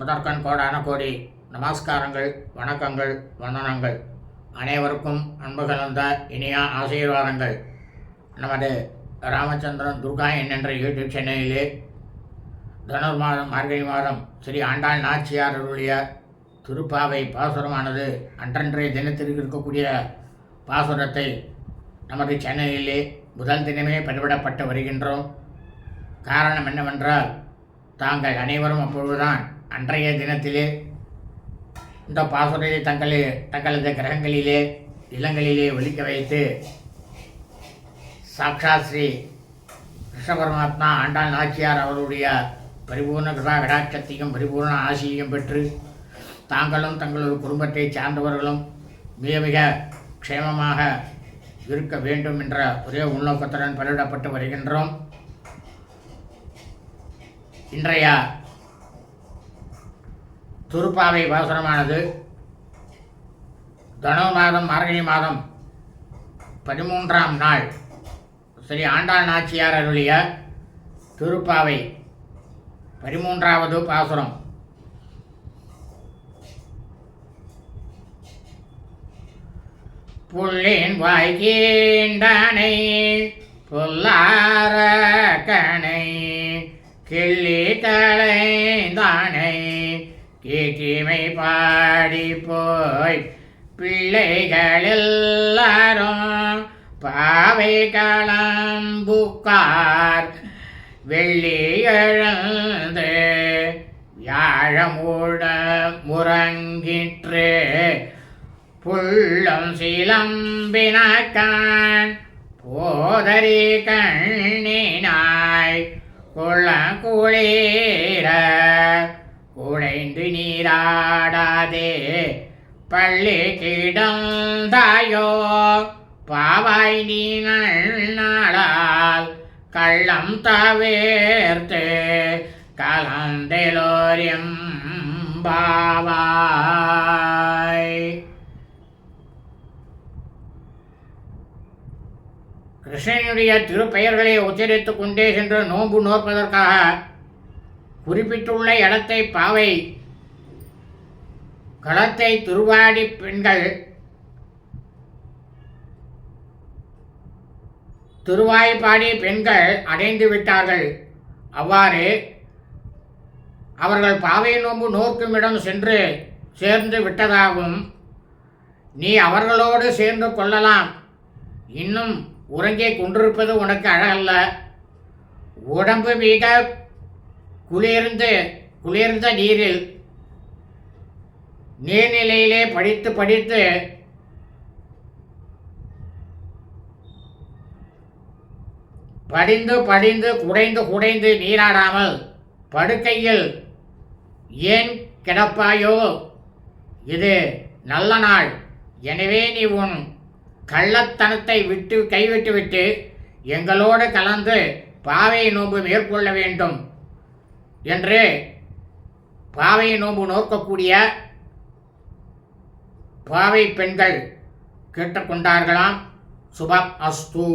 முதற்கண் கோடான கோடி நமஸ்காரங்கள் வணக்கங்கள் வந்தனங்கள். அனைவருக்கும் அன்பு கலந்த இனிய ஆசீர்வாதங்கள். நமது ராமச்சந்திரன் துர்கா என்ற யூடியூப் சேனலிலே தனுர் மாதம் மார்கழி மாதம் ஸ்ரீ ஆண்டாள் நாச்சியாரருடைய திருப்பாவை பாசுரமானது அன்றன்றைய தினத்திற்கு இருக்கக்கூடிய பாசுரத்தை நமது சேனலிலே முதல் தினமே பதிவிடப்பட்டு வருகின்றோம். காரணம் என்னவென்றால் தாங்கள் அனைவரும் அப்பொழுதுதான் அன்றைய தினத்திலே இந்த பாசுரையை தங்களே தங்களது கிரகங்களிலே இல்லங்களிலே ஒழிக்க வைத்து சாக்ஷா ஸ்ரீ கிருஷ்ண பரமாத்மா ஆண்டாள் நாச்சியார் அவருடைய பரிபூர்ண கிருபா கடாட்சத்தையும் பரிபூர்ண ஆசியையும் பெற்று தாங்களும் தங்களது குடும்பத்தை சார்ந்தவர்களும் மிக மிக க்ஷேமமாக இருக்க வேண்டும் என்ற ஒரே உள்நோக்கத்துடன் பலியிடப்பட்டு வருகின்றோம். இன்றைய துருப்பாவை பாசனமானது தனவு மாதம் மார்கழி மாதம் பதிமூன்றாம் நாள். ஸ்ரீ ஆண்டாள் நாச்சியார் அருளிய திருப்பாவை பதிமூன்றாவது பாசுரம். புள்ளின் வாய்கீண்டனை புல்லார கணை கீட்டிமை பாடி போய் பிள்ளைகளெல்லாரும் பாவை களம்புக்கார் வெள்ளி எழுந்து வியாழமூட முறங்கிற்று புள்ளும் சிலம்பினக்கான் போதரி கண்ணினாய் குளங்குளீர உழைந்து நீராடாதே பள்ளி கிடந்தாயோ பாவாய் நீங்கள் நாளால் கள்ளம் தவிர்த்து கலந்தெலோரியம் பாவாய். கிருஷ்ணனுடைய திருப்பெயர்களை உச்சரித்துக் கொண்டே சென்று நோன்பு நோற்பதற்காக குறிப்பிட்டுள்ள இடத்தை பாவை. களத்தை துருவாடி பெண்கள் திருவாய்ப்பாடி பெண்கள் அடைந்து விட்டார்கள். அவ்வாறு அவர்கள் பாவை நோன்பு நோக்கும் இடம் சென்று சேர்ந்து விட்டதாகவும் நீ அவர்களோடு சேர்ந்து கொள்ளலாம். இன்னும் உறங்கிக் கொண்டிருப்பது உனக்கு அழகல்ல. உடம்பு மிக குளிர்ந்து குளிர்ந்த நீரில் நீர்நிலையிலே படித்து படித்து படிந்து படிந்து குடைந்து குடைந்து நீராடாமல் படுக்கையில் ஏன் கிடப்பாயோ? இது நல்ல நாள். எனவே நீ உன் கள்ளத்தனத்தை விட்டு கைவிட்டுவிட்டு எங்களோடு கலந்து பாவை நோன்பு மேற்கொள்ள வேண்டும். என்று பாவை நோன்பு நோக்கக்கூடிய பாவை பெண்கள் கேட்டுக்கொண்டார்களாம். சுபம் அஸ்து.